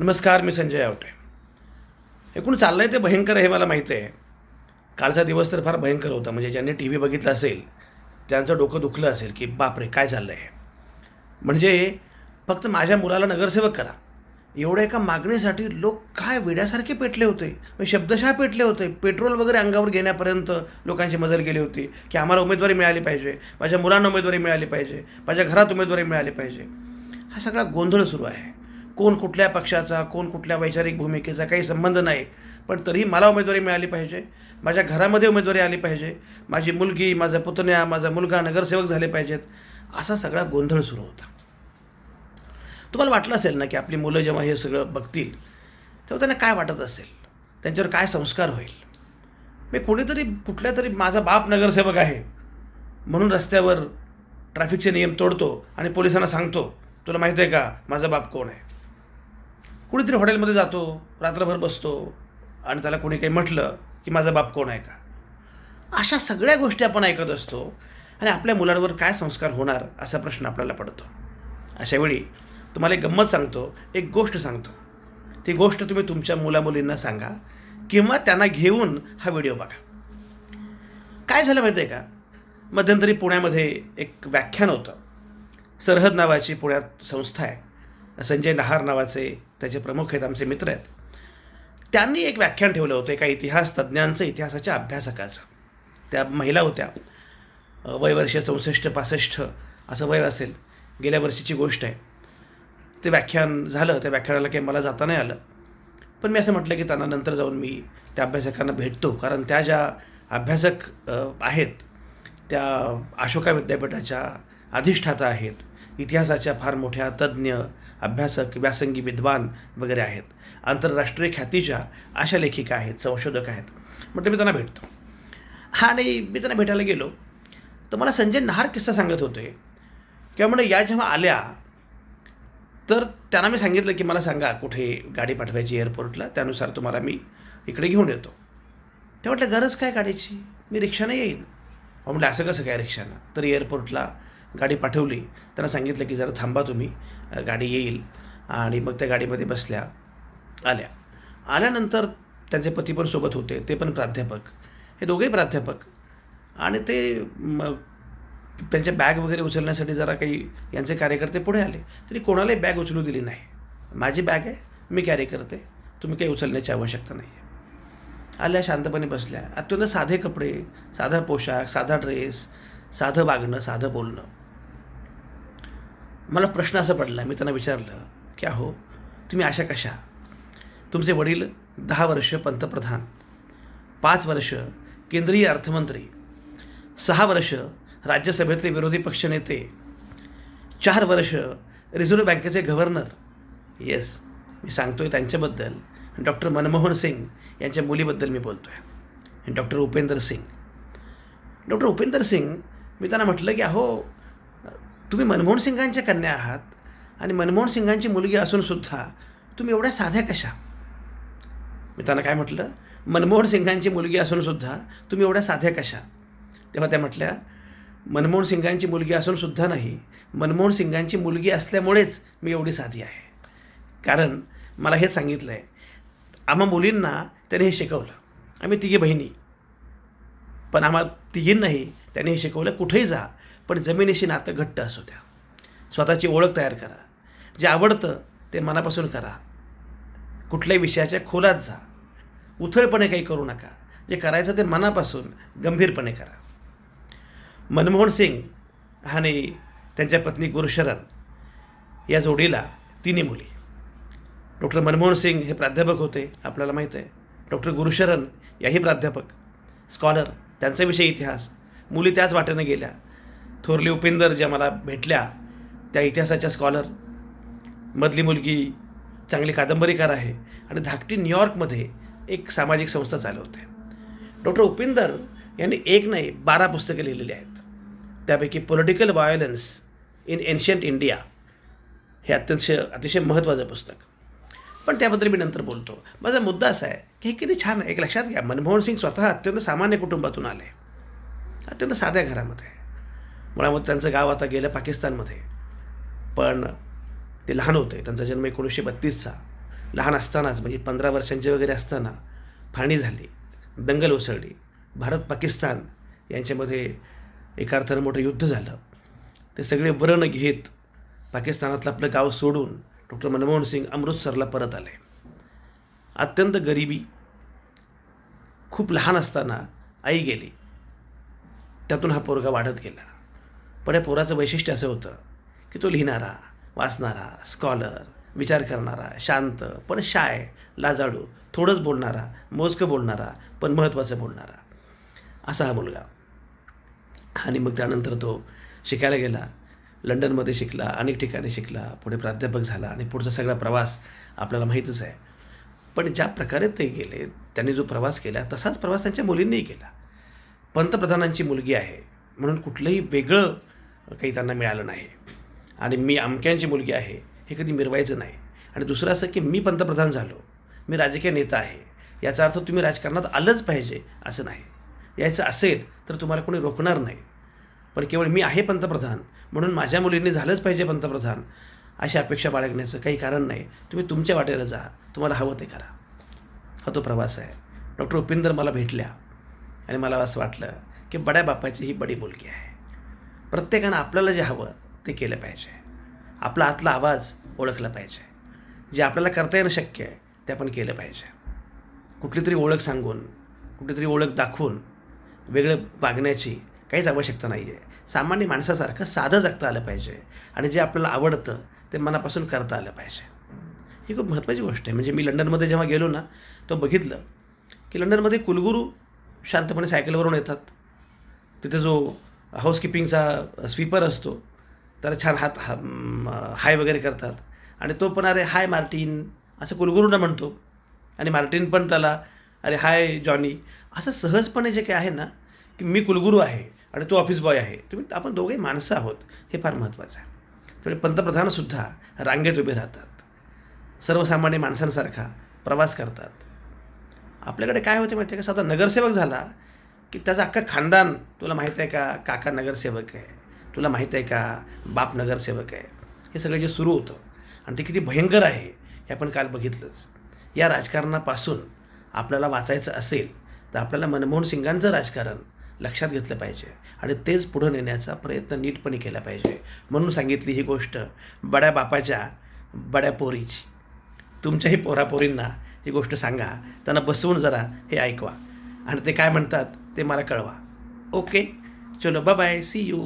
नमस्कार मी संजय आवटे. एकूण चाललं आहे ते भयंकर हे मला माहिती आहे. कालचा दिवस तर फार भयंकर होता. म्हणजे ज्यांनी टी व्ही बघितला असेल त्यांचं डोकं दुखलं असेल की बापरे काय चाललं आहे म्हणजे फक्त माझ्या मुलाला नगरसेवक करा. एवढ्या एका मागणीसाठी लोक काय वेड्यासारखे पेटले होते? म्हणजे शब्दशः पेटले होते. पेट्रोल वगैरे अंगावर घेण्यापर्यंत लोकांची मजल गेली होती की आम्हाला उमेदवारी मिळाली पाहिजे. माझ्या मुलांना उमेदवारी मिळाली पाहिजे. माझ्या घरात उमेदवारी मिळाली पाहिजे. हा सगळा गोंधळ सुरू आहे. कोण कुठल्या पक्षाचा कोण कुठल्या वैचारिक भूमिकेचा काही संबंध नाही. पण तरीही मला उमेदवारी मिळाली पाहिजे. माझ्या घरामध्ये उमेदवारी आली पाहिजे. माझी मुलगी माझा पुतण्या माझा मुलगा नगरसेवक झाले पाहिजेत. असा सगळा गोंधळ सुरू होता. तुम्हाला वाटलं असेल ना की आपली मुलं जेव्हा हे सगळं बघतील तेव्हा त्यांना काय वाटत असेल? त्यांच्यावर काय संस्कार होईल? मी कोणीतरी कुठल्या तरी माझा बाप नगरसेवक आहे म्हणून रस्त्यावर ट्रॅफिकचे नियम तोडतो आणि पोलिसांना सांगतो तुला माहिती आहे का? माझा बाप कोण आहे? कुणीतरी हॉटेलमध्ये जातो रात्रभर बसतो आणि त्याला कोणी काही म्हटलं की माझा बाप कोण आहे का? अशा सगळ्या गोष्टी आपण ऐकत असतो आणि आपल्या मुलांवर काय संस्कार होणार असा प्रश्न आपल्याला पडतो. अशावेळी तुम्हाला एक गंमत सांगतो एक गोष्ट सांगतो. ती गोष्ट तुम्ही तुमच्या मुलामुलींना सांगा किंवा त्यांना घेऊन हा व्हिडिओ बघा. काय झालं माहिती आहे का? मध्यंतरी पुण्यामध्ये एक व्याख्यान होतं. सरहद नावाची पुण्यात संस्था आहे. संजय नहार नावाचे त्याचे प्रमुख आहेत आमचे मित्र आहेत. त्यांनी एक व्याख्यान ठेवलं होतं एका इतिहास तज्ज्ञांचं इतिहासाच्या अभ्यासकाचं. त्या महिला होत्या. अ, वय वर्ष चौसष्ट पासष्ट असं वय असेल. गेल्या वर्षीची गोष्ट आहे. ते व्याख्यान झालं त्या व्याख्यानाला काही मला जाता नाही आलं. पण मी असं म्हटलं की त्यांना नंतर जाऊन मी त्या अभ्यासकांना भेटतो. कारण त्या ज्या अभ्यासक आहेत त्या अशोका विद्यापीठाच्या अधिष्ठाता आहेत. इतिहासाच्या फार मोठ्या तज्ज्ञ अभ्यासक व्यासंगी विद्वान वगैरे आहेत. आंतरराष्ट्रीय ख्यातीच्या अशा लेखिका आहेत संशोधक आहेत. म्हटलं मी त्यांना भेटतो. हा नाही मी त्यांना भेटायला गेलो. तर मला संजय नहार किस्सा सांगत होते. किंवा म्हणजे या जेव्हा आल्या तर त्यांना मी सांगितलं की मला सांगा कुठे गाडी पाठवायची एअरपोर्टला त्यानुसार तुम्हाला मी इकडे घेऊन येतो. ते म्हटलं गरज काय गाडीची? मी रिक्षानं येईन. अहो म्हटलं असं कसं काय रिक्षानं? तर एअरपोर्टला गाडी पाठवली त्यांना सांगितलं की जरा थांबा तुम्ही गाडी येईल. आणि मग त्या गाडीमध्ये बसल्या आल्या. आल्यानंतर त्यांचे पती पण सोबत होते ते पण प्राध्यापक. हे दोघेही प्राध्यापक. आणि ते मग त्यांच्या बॅग वगैरे उचलण्यासाठी जरा काही यांचे कार्यकर्ते पुढे आले. तरी कोणालाही बॅग उचलू दिली नाही. माझी बॅग आहे मी कॅरी करते. तुम्ही काही उचलण्याची आवश्यकता नाही. आहे आल्या शांतपणे बसल्या. अत्यंत साधे कपडे साधा पोशाख साधा ड्रेस साधं वागणं साधं बोलणं. मला प्रश्न असा पडला मी त्यांना विचारलं की अहो तुम्ही अशा कशा? तुमचे वडील दहा वर्ष पंतप्रधान पाच वर्ष केंद्रीय अर्थमंत्री सहा वर्ष राज्यसभेतले विरोधी पक्षनेते चार वर्ष रिझर्व्ह बँकेचे गव्हर्नर. येस मी सांगतो आहे त्यांच्याबद्दल. डॉक्टर मनमोहन सिंग यांच्या मुलीबद्दल मी बोलतो आहे डॉक्टर उपेंद्र सिंग. डॉक्टर उपेंद्र सिंग? मी त्यांना म्हटलं की अहो तुम्ही मनमोहन सिंगांच्या कन्या आहात आणि मनमोहन सिंगांची मुलगी असूनसुद्धा तुम्ही एवढ्या साध्या कशा? मी त्यांना काय म्हटलं? मनमोहन सिंगांची मुलगी असूनसुद्धा तुम्ही एवढ्या साध्या कशा? तेव्हा त्या म्हटल्या मनमोहन सिंगांची मुलगी असूनसुद्धा नाही मनमोहन सिंगांची मुलगी असल्यामुळेच मी एवढी साधी आहे. कारण मला हे सांगितलं आहे आम्हा मुलींना त्याने हे शिकवलं. आम्ही तिघी बहिणी. पण आम्हा तिघींनाही त्याने हे शिकवलं कुठेही जा पण जमिनीशी नातं घट्ट असू द्या. स्वतःची ओळख तयार करा. जे आवडतं ते मनापासून करा. कुठल्याही विषयाच्या खोलात जा. उथळपणे काही करू नका. जे करायचं ते मनापासून गंभीरपणे करा. मनमोहन सिंग आणि त्यांच्या पत्नी गुरुशरण या जोडीला तिन्ही मुली. डॉक्टर मनमोहन सिंग हे प्राध्यापक होते आपल्याला माहीत आहे. डॉक्टर गुरुशरण याही प्राध्यापक स्कॉलर त्यांचा विषय इतिहास मुली त्याच वाटेनं गेल्या. थोरली उपेंदर ज्या मला भेटल्या त्या इतिहासाच्या स्कॉलर मधली मुलगी चांगली कादंबरीकार आहे आणि धाकटी न्यूयॉर्कमध्ये एक सामाजिक संस्था चालवते. डॉक्टर उपेंदर यांनी एक नाही बारा पुस्तके लिहिलेली आहेत. त्यापैकी political violence in ancient India हे अत्यंत अतिशय महत्त्वाचं पुस्तक. पण त्याबद्दल मी नंतर बोलतो. माझा मुद्दा असा आहे की हे किती छान आहे. एक लक्षात घ्या मनमोहन सिंग स्वतः अत्यंत सामान्य कुटुंबातून आले. अत्यंत साध्या घरामध्ये. मुळामध्ये त्यांचं गाव आता गेलं पाकिस्तानमध्ये. पण ते लहान होते. त्यांचा जन्म एकोणीसशे बत्तीसचा. लहान असतानाच म्हणजे पंधरा वर्षांचे वगैरे असताना फाळणी झाली. दंगल उसळली. भारत पाकिस्तान यांच्यामध्ये एका अर्थानं मोठं युद्ध झालं. ते सगळे व्रण घेत पाकिस्तानातलं आपलं गाव सोडून डॉक्टर मनमोहन सिंग अमृतसरला परत आले. अत्यंत गरिबी. खूप लहान असताना आई गेली. त्यातून हा पोरगा वाढत गेला. पण या पोराचं वैशिष्ट्य असं होतं की तो लिहिणारा वाचणारा स्कॉलर विचार करणारा शांत पण शाय लाजाळू थोडंच बोलणारा मोजकं बोलणारा पण महत्त्वाचं बोलणारा असा हा मुलगा. आणि मग त्यानंतर तो शिकायला गेला लंडनमध्ये शिकला अनेक ठिकाणी शिकला पुढे प्राध्यापक झाला आणि पुढचा सगळा प्रवास आपल्याला माहीतच आहे. पण ज्या प्रकारे ते गेले त्यांनी जो प्रवास केला तसाच प्रवास त्यांच्या मुलींनीही केला. पंतप्रधानांची मुलगी आहे म्हणून कुठलंही वेगळं काही त्यांना मिळालं नाही. आणि मी अमक्यांची मुलगी आहे हे कधी मिरवायचं नाही. आणि दुसरं असं की मी पंतप्रधान झालो मी राजकीय नेता आहे याचा अर्थ तुम्ही राजकारणात आलंच पाहिजे असं नाही. यायचं असेल तर तुम्हाला कोणी रोखणार नाही. पण केवळ मी आहे पंतप्रधान म्हणून माझ्या मुलींनी झालंच पाहिजे पंतप्रधान अशी अपेक्षा बाळगण्याचं काही कारण नाही. तुम्ही तुमच्या वाटेला जा तुम्हाला हवं ते करा. हा तो प्रवास आहे. डॉक्टर उपिंदर मला भेटल्या आणि मला असं वाटलं की बड्या बापाची ही बडी मुलगी आहे. प्रत्येकानं आपल्याला जे हवं ते केलं पाहिजे. आपला आतला आवाज ओळखला पाहिजे. जे आपल्याला करता येणं शक्य आहे ते आपण केलं पाहिजे. कुठली तरी ओळख सांगून कुठली तरी ओळख दाखवून वेगळं वागण्याची काहीच आवश्यकता नाही आहे सामान्य माणसासारखं साधं जगता आलं पाहिजे आणि जे आपल्याला आवडतं ते मनापासून करता आलं पाहिजे. ही खूप महत्त्वाची गोष्ट आहे. म्हणजे मी लंडनमध्ये जेव्हा गेलो ना तो बघितलं की लंडनमध्ये कुलगुरू शांतपणे सायकलवरून येतात. तिथे जो हाऊसकीपिंगचा स्वीपर असतो. त्याला छान हात हा हाय वगैरे करतात. आणि तो पण अरे हाय मार्टिन असं कुलगुरूंना म्हणतो. आणि मार्टिन पण त्याला अरे हाय जॉनी असं सहजपणे जे काही आहे ना की मी कुलगुरू आहे आणि तो ऑफिस बॉय आहे. तुम्ही आपण दोघे माणसं आहोत हे फार महत्त्वाचं आहे. त्यामुळे पंतप्रधानसुद्धा रांगेत उभे राहतात. सर्वसामान्य माणसांसारखा प्रवास करतात. आपल्याकडे काय होते माहिती आहे का? साधा नगरसेवक झाला की त्याचा अख्खा खानदान तुला माहीत आहे का? काका नगरसेवक आहे. तुला माहीत आहे का? बाप नगरसेवक आहे. हे सगळं जे सुरू होतं आणि ते किती भयंकर आहे हे आपण काल बघितलंच. या राजकारणापासून आपल्याला वाचायचं असेल तर आपल्याला मनमोहन सिंगांचं राजकारण लक्षात घेतलं पाहिजे आणि तेच पुढं नेण्याचा प्रयत्न नीटपणे केला पाहिजे. म्हणून सांगितली ही गोष्ट बड्या बापाच्या बड्या पोरीची. तुमच्याही पोरापोरींना ही गोष्ट सांगा. त्यांना बसवून जरा हे ऐकवा. आणि ते काय म्हणतात ते मला कळवा. ओके? चलो बाय बाय सी यू